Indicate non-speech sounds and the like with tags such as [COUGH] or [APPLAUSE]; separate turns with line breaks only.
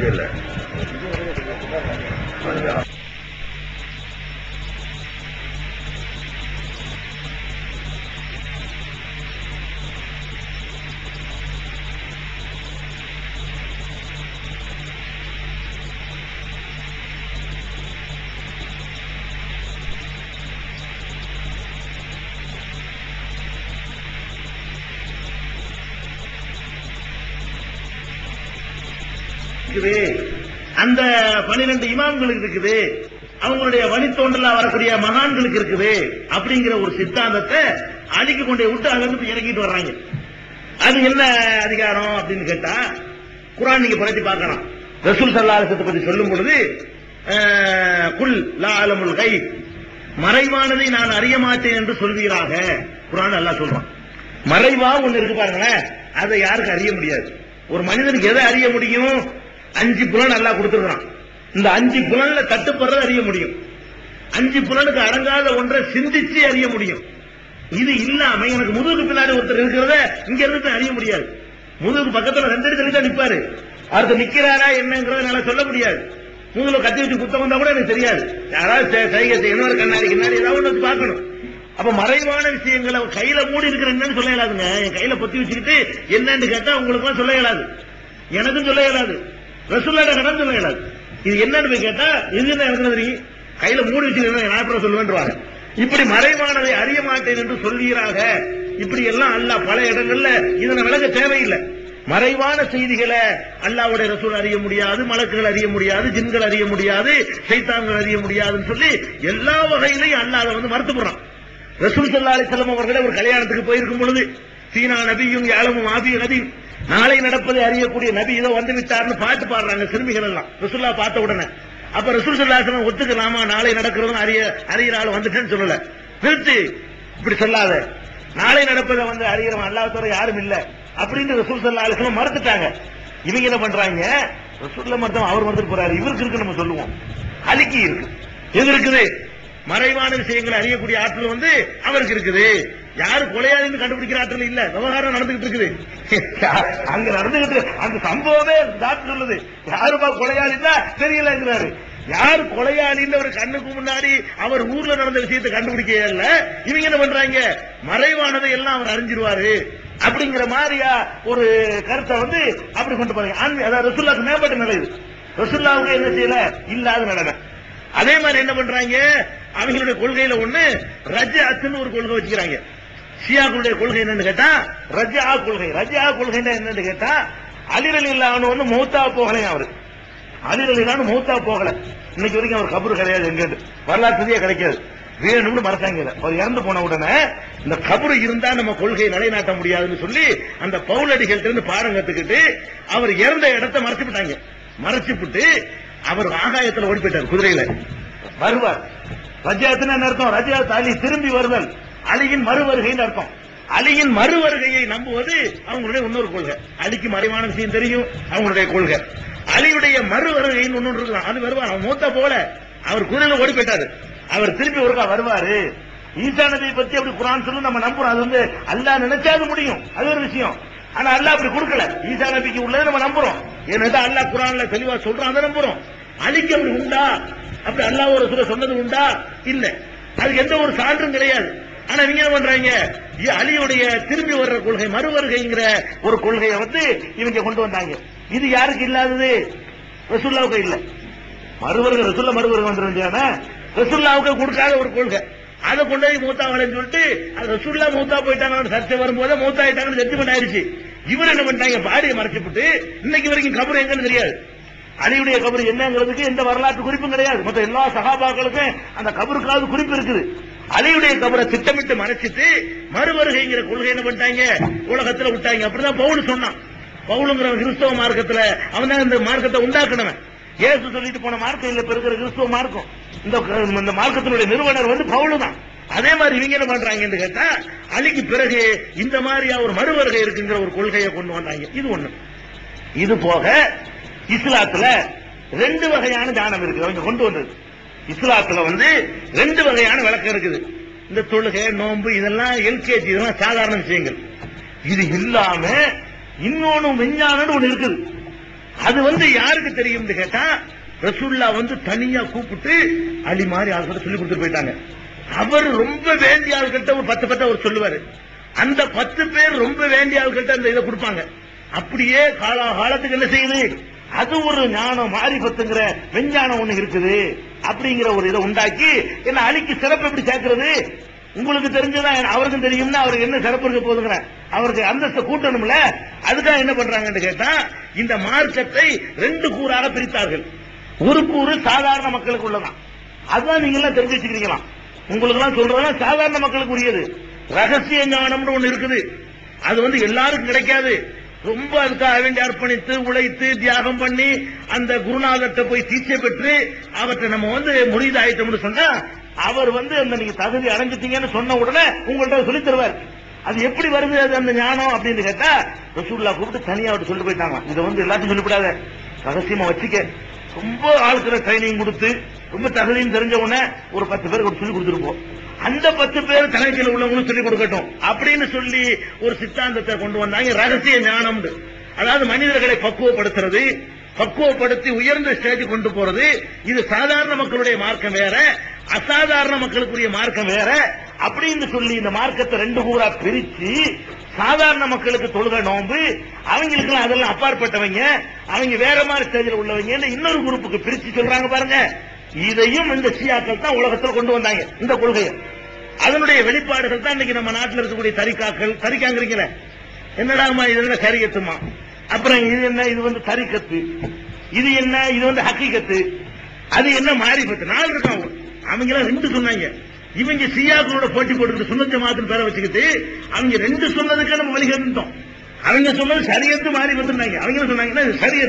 இல்ல
இருக்குது. அந்த பனிரெண்டு இமாம்களுக்கு இருக்குது. அவங்களுடைய வழித்தோன்றலா வரக்கூடிய மகான்களுக்கு இருக்குது. அப்படிங்கிற ஒரு சித்தாந்தத்தை அழிக்க கொண்டே விட்டு அங்க இருந்து வர்றாங்க. அது என்ன அதிகாரம் அப்படின்னு கேட்டா குரான் நீங்க புரட்டி பார்க்கலாம். ரசூல் சல்லாசத்தை பத்தி சொல்லும் பொழுது குல் லா அலமுல் கை மறைவானதை நான் அறிய மாட்டேன் என்று சொல்வீராக. குரான் நல்லா சொல்றான். மறைவா ஒண்ணு இருக்கு பாருங்களேன். அதை யாருக்கு அறிய முடியாது. ஒரு மனிதனுக்கு எதை அறிய முடியும்? அஞ்சு புலன் நல்லா கொடுத்துருக்கான் இந்த அஞ்சு புலன்ல தட்டுப்படுறத அறிய முடியும். அஞ்சு புலனுக்கு அடங்காத ஒன்றை சிந்திச்சு அறிய முடியும். இது இல்லாம எனக்கு முதுகுக்கு பின்னாடி ஒருத்தர் இருக்கிறத இங்க இருந்து அறிய முடியாது. முதுகு பக்கத்துல ரெண்டு இடத்துல தான் நிப்பாரு. அடுத்து நிக்கிறாரா என்னங்கிறத என்னால சொல்ல முடியாது. முதுகுல கத்தி வச்சு குத்தம் வந்தா கூட எனக்கு தெரியாது. யாராவது சைகை செய்யணும் கண்ணாடி கண்ணாடி ஏதாவது ஒண்ணு பார்க்கணும். அப்ப மறைவான விஷயங்களை கையில மூடி இருக்கிற என்னன்னு சொல்ல இயலாதுங்க. என் கையில பொத்தி வச்சுக்கிட்டு என்னன்னு கேட்டா உங்களுக்கு சொல்ல இயலாது. எனக்கும் சொல்ல இயலாது. ரசூல்லாட நடந்து சொல்ல இது என்னன்னு கேட்டா இது என்ன எனக்கு தெரியும் கையில மூடி வச்சுக்கிறேன் நான் அப்புறம் சொல்லுவேன்றாங்க இப்படி மறைவானதை அறிய மாட்டேன் என்று சொல்லுகிறாக. இப்படி எல்லாம் அல்லாஹ் பல இடங்கள்ல இதனை விளக்க தேவையில்லை. மறைவான செய்திகளை அல்லாவுடைய ரசூல் அறிய முடியாது மலக்குகள் அறிய முடியாது ஜின்கள் அறிய முடியாது சைத்தான்கள் அறிய முடியாதுன்னு சொல்லி எல்லா வகையிலையும் அல்லா அதை வந்து மறுத்துப்படுறான் ரசூல் சல்லா அலிசல்லம் அவர்களே ஒரு கல்யாணத்துக்கு போயிருக்கும் பொழுது சீனா நபியும் யாழமும் ஆபிய நதியும் நாளை நடப்பதை அறியக்கூடிய நபி இதோ வந்து விட்டார்னு பாட்டு பாடுறாங்க சிறுமிகள் எல்லாம். ரசுல்லா பார்த்த உடனே. அப்ப ரசூல் சல்லா ஒத்துக்கலாமா நாளை நடக்கிறதும் அறிய அறிகிற ஆள் வந்துட்டேன்னு சொல்லல. நிறுத்து. இப்படி சொல்லாத. நாளை நடப்பதை வந்து அறிகிறவன் அல்லாஹ் யாரும் இல்ல. அப்படின்னு ரசூல் சல்லா மறுத்துட்டாங்க. இவங்க என்ன பண்றாங்க? ரசூல்ல மட்டும் அவர் மறுத்துட்டு போறாரு. இவருக்கு இருக்கு நம்ம சொல்லுவோம். அலிக்கு இருக்கு. எது இருக்குது? மறைவான விஷயங்களை அறியக்கூடிய ஆற்றல் வந்து அவருக்கு இருக்குது. யாரு கொலையாளின்னு கண்டுபிடிக்கிற ஆற்றல் இல்ல? விவகாரம் நடந்துகிட்டு இருக்குது. [LAUGHS] அங்க நடந்துகிட்டு அந்த சம்பவமே டாக்டர் சொல்லுது. யாருப்பா கொலையாளின்னா தெரியலங்கிறாரு. யார் கொலையாளின்னு ஒரு கண்ணுக்கு முன்னாடி அவர் ஊர்ல நடந்த விஷயத்தை கண்டுபிடிக்க இல்ல? இவங்க என்ன பண்றாங்க? மறைவானதை எல்லாம் அவர் அறிஞ்சிருவாரு. அப்படிங்கிற மாதிரியா ஒரு கருத்தை வந்து அப்படி கொண்டு போறாங்க. அதாவது ரசுல்லாக்கு மேம்பட்ட நிலை இது. ரசுல்லாவுக்கு என்ன செய்யல? இல்லாத நிலைமை அதே மாதிரி என்ன பண்றாங்க? அவங்களுடைய கொள்கையில ஒண்ணு ரஜாத்துன்னு ஒரு கொள்கை வச்சுக்கிறாங்க. ஷியாக்களுடைய கொள்கை என்னன்னு கேட்டா ரஜா கொள்கை. ரஜா கொள்கைன்னா என்னன்னு கேட்டா அலிரல் இல்லாம வந்து மௌத்தா போகலையா அவரு? அலிரல் இல்லாம மௌத்தா போகல. இன்னைக்கு வரைக்கும் அவர் கபரு கிடையாது எங்க வரலாற்றுலயே கிடைக்காது. வேணும்னு மறத்தாங்க அவர் இறந்து போன உடனே இந்த கபரு இருந்தா நம்ம கொள்கையை நிலைநாட்ட முடியாதுன்னு சொல்லி அந்த பவுலடிகள்ட்ட இருந்து பாடம் கத்துக்கிட்டு அவர் இறந்த இடத்தை மறைச்சு விட்டாங்க மறைச்சு விட்டு அவர் ஆகாயத்துல ஓடி போயிட்டார் குதிரையில. வருவார். ரஜாத்துன்னு என்ன அர்த்தம்? ரஜா தாலி திரும்பி வருதல். அலியின் மறுவருகைன்னு அர்த்தம். அலியின் மறுவருகையை நம்புவது அவங்களுடைய இன்னொரு கொள்கை. அலிக்கு மறைவான விஷயம் தெரியும் அவங்களுடைய கொள்கை. அலியுடைய மறுவருகைன்னு ஒன்று இருக்கலாம். அது வருவார் அவன் மூத்த போல. அவர் குதிரையில ஓடி போயிட்டாரு. அவர் திருப்பி ஒருக்கா வருவாரு. ஈசா நபியை பத்தி அப்படி குரான் சொல்லி நம்ம நம்புறோம். அது வந்து அல்லாஹ் நினைச்சா அது முடியும். அது ஒரு விஷயம். ஆனா அல்லாஹ் அப்படி கொடுக்கல. ஈசா நபிக்கு உள்ளதை நம்ம நம்புறோம். ஏன்னா அல்லாஹ் குரான்ல தெளிவா சொல்றான் அதை நம்புறோம். அழிக்க அப்படி உண்டா? அப்படி அல்லாஹ் ஒரு சொன்னது உண்டா? இல்ல. அதுக்கு எந்த ஒரு சான்றும் கிடையாது. ஆனா இவங்க என்ன பண்றாங்க? அலியுடைய திரும்பி வர்ற கொள்கை மறுவருகைங்கிற ஒரு கொள்கையை வந்து இவங்க கொண்டு வந்தாங்க. இது யாருக்கு இல்லாதது? ரசுல்லாவுக்கு இல்ல. மறுவருகை ரசுல்லா மறுவருகை வந்துருந்தானே? ரசுல்லாவுக்கு கொடுக்காத ஒரு கொள்கை. அதை கொண்டு போய் மூத்தாவலன்னு சொல்லிட்டு அது ரசுல்லா மூத்தா போயிட்டாங்க சர்ச்சை வரும்போது மூத்தா ஆயிட்டாங்கன்னு ஜட்ஜ்மெண்ட் ஆயிருச்சு இவர் என்ன பண்ணிட்டாங்க? பாடியை மறைச்சுப்புட்டு இன்னைக்கு வரைக்கும் கபர் எங்கன்னு தெரியாது. அலியுடைய கபர் என்னங்கிறதுக்கு எந்த வரலாற்று குறிப்பும் கிடையாது. மற்ற எல்லா சகாபாக்களுக்கும் அந்த கபருக்காவது குறிப்பு இருக்குது. அலியுடைய கபரை திட்டமிட்டு மறைச்சிட்டு மறுவருகைங்கிற கொள்கை என்ன பண்ணிட்டாங்க? உலகத்துல விட்டாங்க. அப்படிதான் பவுல் சொன்னான். பவுலுங்கிற கிறிஸ்தவ மார்க்கத்துல அவன் தான் இந்த மார்க்கத்தை உண்டாக்குனவன். ஏசு சொல்லிட்டு போன மார்க்கம் இல்ல இப்ப இருக்கிற கிறிஸ்தவ மார்க்கம். இந்த இந்த மார்க்கத்தினுடைய நிறுவனர் வந்து பவுலு தான் அதே மாதிரி இவங்க என்ன பண்றாங்கன்னு கேட்டா அலிக்கு பிறகு இந்த மாதிரியா ஒரு மறுவருகை இருக்குங்கிற ஒரு கொள்கையை கொண்டு வந்தாங்க. இது ஒண்ணு. இது போக இஸ்லாத்துல ரெண்டு வகையான தானம் இருக்கு அவங்க கொண்டு வந்தது. இஸ்லாத்துல வந்து ரெண்டு வகையான விளக்கம் இருக்குது. இந்த தொழுகை நோன்பு இதெல்லாம் எல்கேஜி இதெல்லாம் சாதாரண விஷயங்கள். இது இல்லாம இன்னொன்னு விஞ்ஞானம்னு ஒண்ணு இருக்குது. அது வந்து யாருக்கு தெரியும்னு கேட்டா ரசூல்லா வந்து தனியா கூப்பிட்டு அலி மாதிரி ஆள்கிட்ட சொல்லி கொடுத்துட்டு போயிட்டாங்க. அவர் ரொம்ப வேண்டிய ஆள்கிட்ட ஒரு பத்து பத்து அவர் சொல்லுவாரு. அந்த பத்து பேர் ரொம்ப வேண்டிய ஆள்கிட்ட அந்த இதை கொடுப்பாங்க. அப்படியே காலா காலத்துக்கு என்ன செய்யுது? அது ஒரு ஞானம் மாறிபத்துங்கிற விஞ்ஞானம் ஒண்ணு இருக்குது. அப்படிங்கிற ஒரு இதை உண்டாக்கி என்ன அலிக்கு சிறப்பு எப்படி சேர்க்கிறது? உங்களுக்கு தெரிஞ்சதா? அவருக்கும் தெரியும்னா அவருக்கு என்ன சிறப்பு இருக்க போதுங்கிற அவருக்கு அந்தஸ்து கூட்டணும்ல? அதுதான் என்ன பண்றாங்கன்னு கேட்டா இந்த மார்க்கத்தை ரெண்டு கூறாக பிரித்தார்கள். ஒரு கூறு சாதாரண மக்களுக்கு உள்ளதான். அதுதான் நீங்க எல்லாம் தெரிஞ்சு வச்சுக்கிறீங்களா உங்களுக்கு எல்லாம் சொல்றதெல்லாம் சாதாரண மக்களுக்கு உரியது ரகசிய ஞானம்னு ஒண்ணு இருக்குது. அது வந்து எல்லாருக்கும் கிடைக்காது. ரொம்ப அதுக்காக வேண்டி அர்ப்பணித்து உழைத்து தியாகம் பண்ணி அந்த குருநாதர்கிட்ட போய் தீட்சை பெற்று அவற்றை நம்ம வந்து முடிவு சொன்னா அவர் வந்து அந்த நீங்க தகுதி அடைஞ்சிட்டீங்கன்னு சொன்ன உடனே உங்கள்ட்ட சொல்லி தருவார். அது எப்படி வருது அது அந்த ஞானம் அப்படின்னு கேட்டா ரசூல்லா கூப்பிட்டு தனியா அவர்கிட்ட சொல்லி போயிட்டாங்க இதை வந்து எல்லாத்தையும் சொல்லிவிடாத. ரகசியமா வச்சுக்க. ரொம்ப ஆளுக்கிற ட்ரைனிங் கொடுத்து ரொம்ப தகுதியும் தெரிஞ்ச உடனே ஒரு பத்து பேருக்கு சொல்லி கொடுத்துருப்போம். அந்த பத்து பேர் தலைமையில் உள்ளவங்களும் சொல்லி கொடுக்கட்டும். அப்படின்னு சொல்லி ஒரு சித்தாந்தத்தை கொண்டு வந்தாங்க. ரகசிய ஞானம் அதாவது மனிதர்களை பக்குவப்படுத்துறது பக்குவப்படுத்தி உயர்ந்த ஸ்டேஜ் கொண்டு போறது. இது சாதாரண மக்களுடைய மார்க்கம் வேற அசாதாரண மக்களுக்குரிய மார்க்கம் வேற. அப்படின்னு சொல்லி இந்த மார்க்கத்தை ரெண்டு கூறா பிரிச்சு சாதாரண மக்களுக்கு தொழுக நோம்பு அவங்களுக்கு அதெல்லாம் அப்பாற்பட்டவங்க அவங்க வேற மாதிரி ஸ்டேஜில் உள்ளவங்க இன்னொரு குரூப்புக்கு பிரிச்சு சொல்றாங்க பாருங்க. இதையும் இந்த சியாக்கள் தான் உலகத்தில் கொண்டு வந்தாங்க இந்த கொள்கையை. அதனுடைய வெளிப்பாடுகள் தான் இன்னைக்கு நம்ம நாட்டில் இருக்கக்கூடிய தரிக்காக்கள் தரிக்காங்கிறீங்களே என்னடாமா இது என்ன சரியத்துமா அப்புறம் இது என்ன? இது வந்து தரிக்கத்து இது என்ன? இது வந்து ஹக்கிக்கத்து. அது என்ன மாறிபத்து நாலு இருக்காங்க அவங்க? எல்லாம் ரெண்டு சொன்னாங்க. இவங்க சியாக்களோட போட்டி போட்டு சுண்ணத்தை மாத்திரம் பேர வச்சுக்கிட்டு அவங்க ரெண்டு சொன்னதுக்கு நம்ம வழிகட்டோம் அவங்க சொன்னது சரியத்து மாறி வந்துருந்தாங்க. அவங்க சொன்னாங்கன்னா சரியத்து